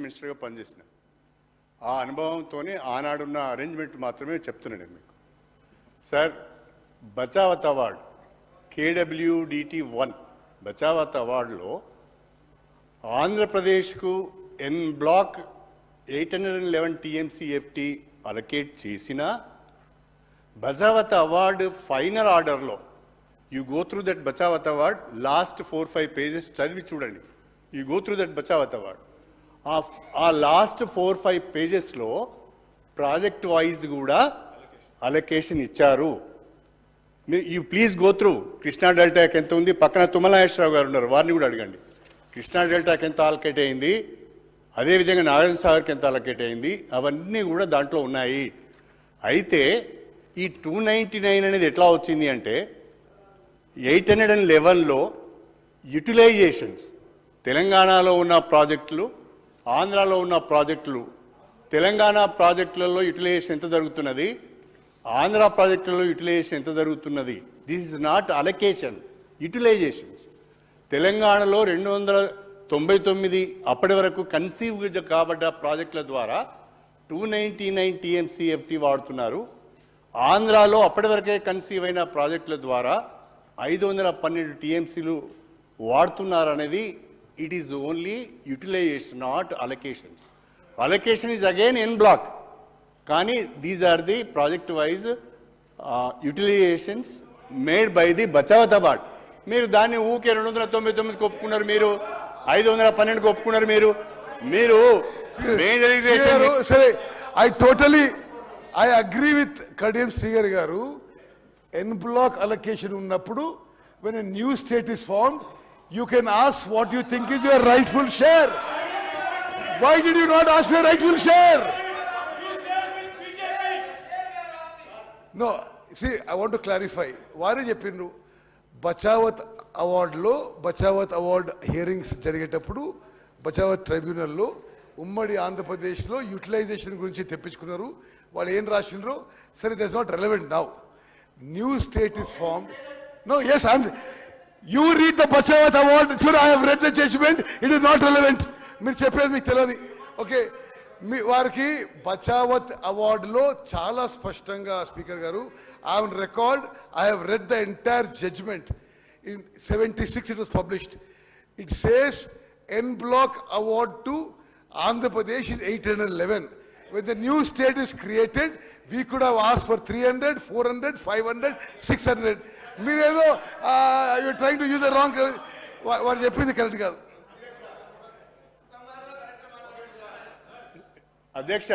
Irrigation మినిస్టర్గా పనిచేసిన. ఆ అనుభవంతోనే ఆనాడున్న అరేంజ్మెంట్ మాత్రమే చెప్తున్నాను నేను మీకు. Sir Bachawat award KWDT one Bachawat అవార్డులో ఆంధ్రప్రదేశ్కు en bloc eight hundred and eleven TMCFT allocate చేసిన బచావత్ అవార్డు ఫైనల్ ఆర్డర్లో you go through that Bachawat award last four five pages చదివి చూడండి. You go through that Bachawat award. Uh uh last four five పేజెస్లో project wise కూడా allocation ఇచ్చారు. మీరు you please go through. Krishna డెల్టాకి ఎంత ఉంది? పక్కన తుమ్మలాయేశ్వరరావు గారు ఉన్నారు. వారిని కూడా అడగండి. కృష్ణా డెల్టాకి ఎంత అలకేట్ అయింది? అదేవిధంగా నారాయణ సాగర్కి ఎంత అలకేట్ అయింది? అవన్నీ కూడా దాంట్లో ఉన్నాయి. అయితే ఈ టూ నైంటీ నైన్ అనేది ఎట్లా వచ్చింది అంటే ఎయిట్ హండ్రెడ్ అండ్ లెవెన్లో యూటిలైజేషన్స్ తెలంగాణలో ఉన్న ప్రాజెక్టులు ఆంధ్రాలో ఉన్న ప్రాజెక్టులు తెలంగాణ ప్రాజెక్టులలో యూటిలైజేషన్ ఎంత జరుగుతున్నది? ఆంధ్ర ప్రాజెక్టులలో యూటిలైజేషన్ ఎంత జరుగుతున్నది? This is not allocation utilisations తెలంగాణలో రెండు వందల తొంభై తొమ్మిది అప్పటి వరకు కన్సీవ్ కాబడ్డ ప్రాజెక్టుల ద్వారా టూ నైంటీ నైన్ టీఎంసీఎఫ్టీ వాడుతున్నారు. ఆంధ్రాలో అప్పటి వరకే కన్సీవ్ అయిన ప్రాజెక్టుల ద్వారా ఐదు వందల పన్నెండు టీఎంసీలు వాడుతున్నారు it is only utilisation not allocations allocation is again en bloc కానీ these are the project wise utilisations made by the Bachawat award మీరు దాన్ని ఊకే రెండు వందల తొంభై తొమ్మిదికి ఒప్పుకున్నారు మీరు ఐదు వందల పన్నెండుకి ఒప్పుకున్నారు మీరు. మీరు సరే I totally I agree with Kadiyam Srihari garu en bloc allocation ఉన్నప్పుడు when a new state is form you can ask what you think is your rightful share why did you not ask your rightful share no see I want to clarify వారే చెప్పిండ్రు బచావత్ అవార్డులో Bachawat award hearings జరిగేటప్పుడు బచావత్ ట్రైబ్యునల్లో ఉమ్మడి ఆంధ్రప్రదేశ్లో utilisation గురించి తెప్పించుకున్నారు. వాళ్ళు ఏం రాసినారో సరే that's not relevant now new state is form no yes I'm you read the Bachawat award చూడ్ I have read the judgement it is not relevant మీరు చెప్పేది మీకు తెలియదు ఓకే. మీ వారికి బచావత్ అవార్డులో చాలా స్పష్టంగా స్పీకర్ గారు I record I have read the entire judgement in seventy six it was published it says en bloc award to Andhra Pradesh is eight hundred eleven when the new state is created, we could have asked for 300, 400, 500, 600. మీరేదో you trying to use the wrong వాడు చెప్పింది correct కాదు అధ్యక్ష